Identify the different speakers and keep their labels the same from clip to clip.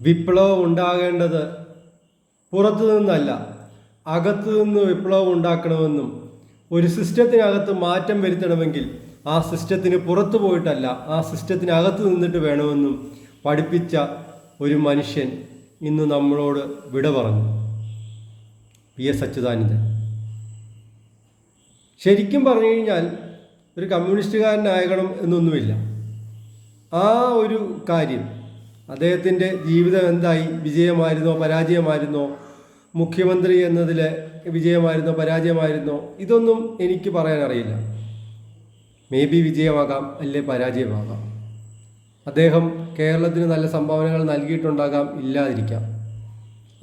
Speaker 1: വിപ്ലവം ഉണ്ടാകേണ്ടത് പുറത്തു നിന്നല്ല അകത്തു നിന്ന് വിപ്ലവം ഉണ്ടാക്കണമെന്നും ഒരു സിസ്റ്റത്തിനകത്ത് മാറ്റം വരുത്തണമെങ്കിൽ ആ സിസ്റ്റത്തിന് പുറത്തു പോയിട്ടല്ല ആ സിസ്റ്റത്തിനകത്ത് നിന്നിട്ട് വേണമെന്നും പഠിപ്പിച്ച ഒരു മനുഷ്യൻ ഇന്ന് നമ്മളോട് വിട പറഞ്ഞു. P S Achuthanandan. ശരിക്കും പറഞ്ഞു കഴിഞ്ഞാൽ ഒരു കമ്മ്യൂണിസ്റ്റുകാരനാകണം എന്നൊന്നുമില്ല. ആ ഒരു കാര്യം അദ്ദേഹത്തിന്റെ ജീവിതം എന്തായി? വിജയമായിരുന്നോ? പരാജയമായിരുന്നോ? മുഖ്യമന്ത്രി എന്നതിൽ വിജയമായിരുന്നോ? പരാജയമായിരുന്നോ? ഇതൊന്നും എനിക്ക് പറയാനറിയില്ല മേ ബി വിജയമാകാം അല്ലെ പരാജയമാകാം. അദ്ദേഹം കേരളത്തിന് നല്ല സംഭാവനകൾ നൽകിയിട്ടുണ്ടാകാം ഇല്ലാതിരിക്കാം.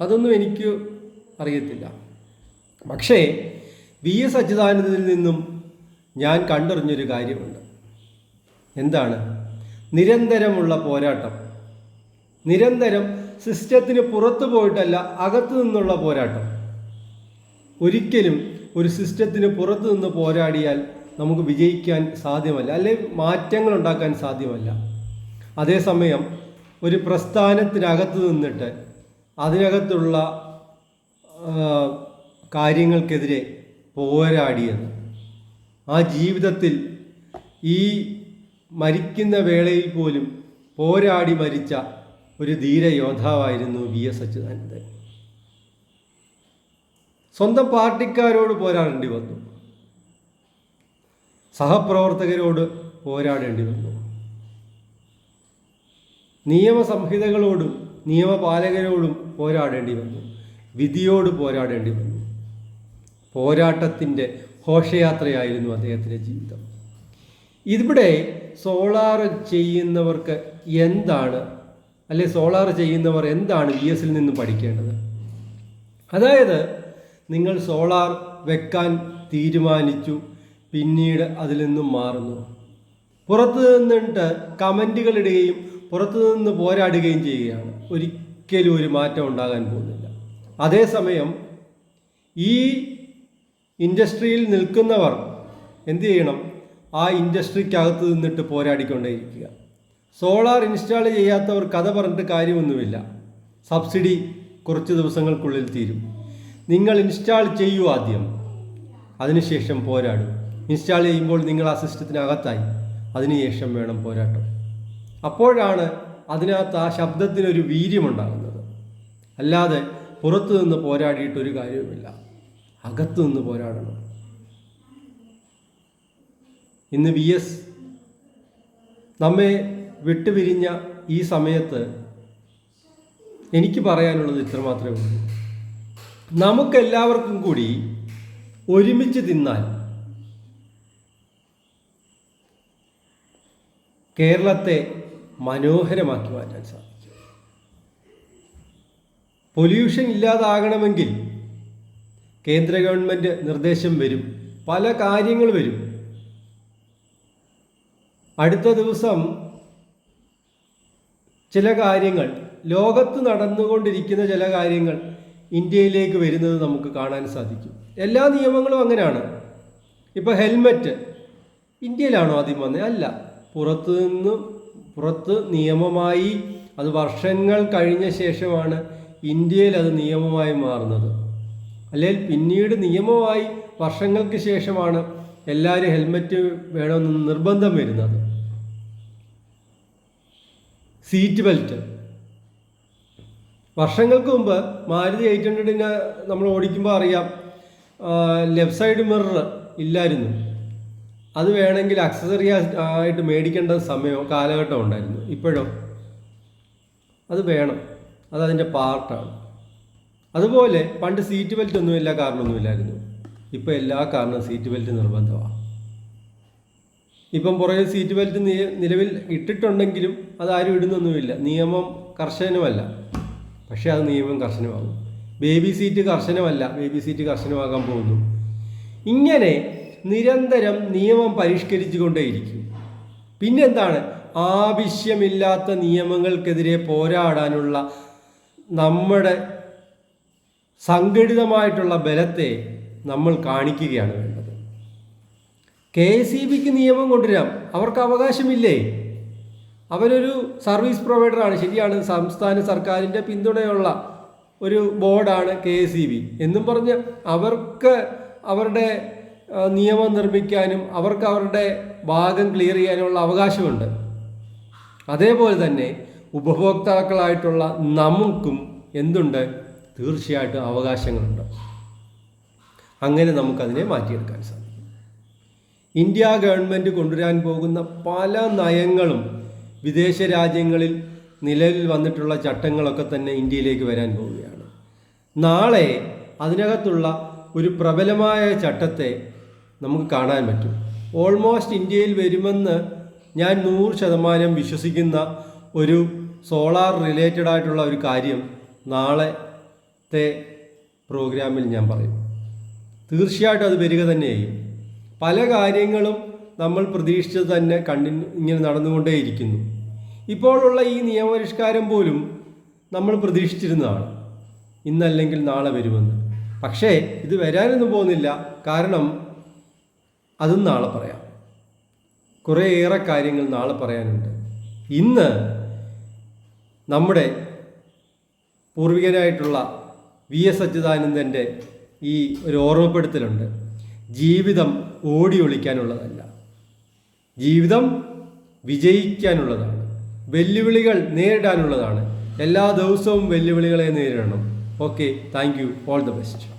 Speaker 1: അതൊന്നും എനിക്ക് അറിയത്തില്ല. പക്ഷേ വി എസ് അച്യുതാനന്ദനിൽ നിന്നും ഞാൻ കണ്ടറിഞ്ഞൊരു കാര്യമുണ്ട്. എന്താണ്? നിരന്തരമുള്ള പോരാട്ടം. നിരന്തരം സിസ്റ്റത്തിന് പുറത്തു പോയിട്ടല്ല അകത്തു നിന്നുള്ള പോരാട്ടം. ഒരിക്കലും ഒരു സിസ്റ്റത്തിന് പുറത്തു നിന്ന് പോരാടിയാൽ നമുക്ക് വിജയിക്കാൻ സാധ്യമല്ല അല്ലെങ്കിൽ മാറ്റങ്ങൾ ഉണ്ടാക്കാൻ സാധ്യമല്ല. അതേസമയം ഒരു പ്രസ്ഥാനത്തിനകത്ത് നിന്നിട്ട് അതിനകത്തുള്ള കാര്യങ്ങൾക്കെതിരെ പോരാടിയത്. ആ ജീവിതത്തിൽ ഈ മരിക്കുന്ന വേളയിൽ പോലും പോരാടി മരിച്ച ഒരു ധീര യോദ്ധാവായിരുന്നു വി എസ് അച്യുതാനന്ദൻ. സ്വന്തം പാർട്ടിക്കാരോട് പോരാടേണ്ടി വന്നു. സഹപ്രവർത്തകരോട് പോരാടേണ്ടി വന്നു. നിയമസംഹിതകളോടും നിയമപാലകരോടും പോരാടേണ്ടി വന്നു. വിധിയോട് പോരാടേണ്ടി വന്നു. പോരാട്ടത്തിന്റെ ഘോഷയാത്രയായിരുന്നു അദ്ദേഹത്തിന്റെ ജീവിതം. ഇവിടെ സോളാർ ചെയ്യുന്നവർക്ക് എന്താണ് അല്ലെ സോളാർ ചെയ്യുന്നവർ എന്താണ് വി എസിൽ നിന്ന് പഠിക്കേണ്ടത്? അതായത് നിങ്ങൾ സോളാർ വെക്കാൻ തീരുമാനിച്ചു പിന്നീട് അതിൽ നിന്നും മാറുന്നു. പുറത്തു നിന്നിട്ട് കമന്റുകൾ ഇടുകയും പുറത്തു നിന്ന് പോരാടുകയും ചെയ്യുകയാണ്. ഒരിക്കലും ഒരു മാറ്റം ഉണ്ടാകാൻ പോകുന്നില്ല. അതേസമയം ഈ ഇൻഡസ്ട്രിയിൽ നിൽക്കുന്നവർ എന്തു ചെയ്യണം? ആ ഇൻഡസ്ട്രിക്കകത്ത് നിന്നിട്ട് പോരാടിക്കൊണ്ടേയിരിക്കുക. സോളാർ ഇൻസ്റ്റാൾ ചെയ്യാത്തവർ കഥ പറഞ്ഞിട്ട് കാര്യമൊന്നുമില്ല. സബ്സിഡി കുറച്ച് ദിവസങ്ങൾക്കുള്ളിൽ തീരും. നിങ്ങൾ ഇൻസ്റ്റാൾ ചെയ്യൂ ആദ്യം. അതിനുശേഷം പോരാടും. ഇൻസ്റ്റാൾ ചെയ്യുമ്പോൾ നിങ്ങൾ ആ സിസ്റ്റത്തിനകത്തായി. അതിനുശേഷം വേണം പോരാട്ടം. അപ്പോഴാണ് അതിനകത്ത് ആ ശബ്ദത്തിനൊരു വീര്യമുണ്ടാകുന്നത്. അല്ലാതെ പുറത്തു നിന്ന് പോരാടിയിട്ടൊരു കാര്യവുമില്ല. അകത്തു നിന്ന് പോരാടണം. ഇന്ന് വി എസ് നമ്മെ വിട്ടുപിരിഞ്ഞ ഈ സമയത്ത് എനിക്ക് പറയാനുള്ളത് ഇത്ര മാത്രമേ ഉള്ളൂ. നമുക്കെല്ലാവർക്കും കൂടി ഒരുമിച്ച് തിന്നാൽ കേരളത്തെ മനോഹരമാക്കി മാറ്റാൻ സാധിക്കും. പൊല്യൂഷൻ ഇല്ലാതാകണമെങ്കിൽ കേന്ദ്ര ഗവൺമെന്റ് നിർദ്ദേശം വരും പല കാര്യങ്ങൾ വരും. അടുത്ത ദിവസം ചില കാര്യങ്ങൾ ലോകത്ത് നടന്നുകൊണ്ടിരിക്കുന്ന ചില കാര്യങ്ങൾ ഇന്ത്യയിലേക്ക് വരുന്നത് നമുക്ക് കാണാൻ സാധിക്കും. എല്ലാ നിയമങ്ങളും അങ്ങനെയാണ്. ഇപ്പോൾ ഹെൽമറ്റ് ഇന്ത്യയിലാണോ ആദ്യം വന്നത് അല്ല. പുറത്തു നിന്ന് പുറത്ത് നിയമമായി അത് വർഷങ്ങൾ കഴിഞ്ഞ ശേഷമാണ് ഇന്ത്യയിൽ അത് നിയമമായി മാറുന്നത്. അല്ലെങ്കിൽ പിന്നീട് നിയമമായി വർഷങ്ങൾക്ക് ശേഷമാണ് എല്ലാവരും ഹെൽമറ്റ് വേണമെന്ന് നിർബന്ധം വരുന്നത്. Seat belt. വർഷങ്ങൾക്ക് മുമ്പ് മാരുതി എയ്റ്റ് ഹൺഡ്രഡിന് നമ്മൾ ഓടിക്കുമ്പോൾ അറിയാം ലെഫ്റ്റ് സൈഡ് മിറർ ഇല്ലായിരുന്നു. അത് വേണമെങ്കിൽ അക്സസറി ആയിട്ട് മേടിക്കേണ്ട സമയമോ കാലഘട്ടമോ ഉണ്ടായിരുന്നു. ഇപ്പോഴോ? അത് വേണം. അതതിന്റെ പാർട്ടാണ് അതുപോലെ പണ്ട് സീറ്റ് ബെൽറ്റ് ഒന്നുമില്ല കാരണമൊന്നുമില്ലായിരുന്നു ഇപ്പോൾ എല്ലാ കാരണവും സീറ്റ് ബെൽറ്റ് നിർബന്ധമാണ് ഇപ്പം പുറകെ സീറ്റ് ബെൽറ്റ് നിലവിൽ ഇട്ടിട്ടുണ്ടെങ്കിലും അതാരും ഇടുന്നൊന്നുമില്ല. നിയമം കർശനമല്ല. പക്ഷേ അത് നിയമം കർശനമാകും. ബേബി സീറ്റ് കർശനമല്ല. ബേബി സീറ്റ് കർശനമാകാൻ പോകുന്നു. ഇങ്ങനെ നിരന്തരം നിയമം പരിഷ്കരിച്ചു കൊണ്ടേയിരിക്കും പിന്നെന്താണ്? ആവശ്യമില്ലാത്ത നിയമങ്ങൾക്കെതിരെ പോരാടാനുള്ള നമ്മുടെ സംഘടിതമായിട്ടുള്ള ബലത്തെ നമ്മൾ കാണിക്കുകയാണ് വേണ്ടത്. കെ എസ് ഇ ബിക്ക് നിയമം കൊണ്ടുവരാം. അവർക്ക് അവകാശമില്ലേ? അവരൊരു സർവീസ് പ്രൊവൈഡറാണ്. ശരിയാണ്. സംസ്ഥാന സർക്കാരിന്റെ പിന്തുണയുള്ള ഒരു ബോർഡാണ് കെ എസ് ഇ ബി. എന്നും പറഞ്ഞ് അവർക്ക് അവരുടെ നിയമം നിർമ്മിക്കാനും അവർക്ക് അവരുടെ ഭാഗം ക്ലിയർ ചെയ്യാനുമുള്ള അവകാശമുണ്ട്. അതേപോലെ തന്നെ ഉപഭോക്താക്കളായിട്ടുള്ള നമുക്കും എന്തുണ്ട്? തീർച്ചയായിട്ടും അവകാശങ്ങളുണ്ട്. അങ്ങനെ നമുക്കതിനെ മാറ്റിയെടുക്കാൻ സാധിക്കും. ഇന്ത്യ ഗവൺമെന്റ് കൊണ്ടുവരാൻ പോകുന്ന പല നയങ്ങളും വിദേശ രാജ്യങ്ങളിൽ നിലവിൽ വന്നിട്ടുള്ള ചട്ടങ്ങളൊക്കെ തന്നെ ഇന്ത്യയിലേക്ക് വരാൻ പോവുകയാണ്. നാളെ അതിനകത്തുള്ള ഒരു പ്രബലമായ ചട്ടത്തെ നമുക്ക് കാണാൻ പറ്റും. ഓൾമോസ്റ്റ് ഇന്ത്യയിൽ വരുമെന്ന് ഞാൻ നൂറ് ശതമാനം വിശ്വസിക്കുന്ന ഒരു സോളാർ റിലേറ്റഡ് ആയിട്ടുള്ള ഒരു കാര്യം നാളത്തെ പ്രോഗ്രാമിൽ ഞാൻ പറയും. തീർച്ചയായിട്ടും അത് വരിക തന്നെ പല കാര്യങ്ങളും നമ്മൾ പ്രതീക്ഷിച്ചത് തന്നെ കണ്ടിന്യൂ ഇങ്ങനെ നടന്നുകൊണ്ടേയിരിക്കുന്നു. ഇപ്പോഴുള്ള ഈ നിയമപരിഷ്കാരം പോലും നമ്മൾ പ്രതീക്ഷിച്ചിരുന്നതാണ്. ഇന്നല്ലെങ്കിൽ നാളെ വരുമെന്ന്. പക്ഷേ ഇത് വരാനൊന്നും പോകുന്നില്ല. കാരണം അതും നാളെ പറയാം. കുറേയേറെ കാര്യങ്ങൾ നാളെ പറയാനുണ്ട്. ഇന്ന് നമ്മുടെ പൂർവികനായിട്ടുള്ള വി എസ് അച്യുതാനന്ദന്റെ ഈ ഒരു ഓർമ്മപ്പെടുത്തലുണ്ട്. ജീവിതം ഓടി ഒളിക്കാനുള്ളതല്ല. ജീവിതം വിജയിക്കാനുള്ളതാണ്. വെല്ലുവിളികൾ നേരിടാനുള്ളതാണ്. എല്ലാ ദിവസവും വെല്ലുവിളികളെ നേരിടണം. Okay thank you all the best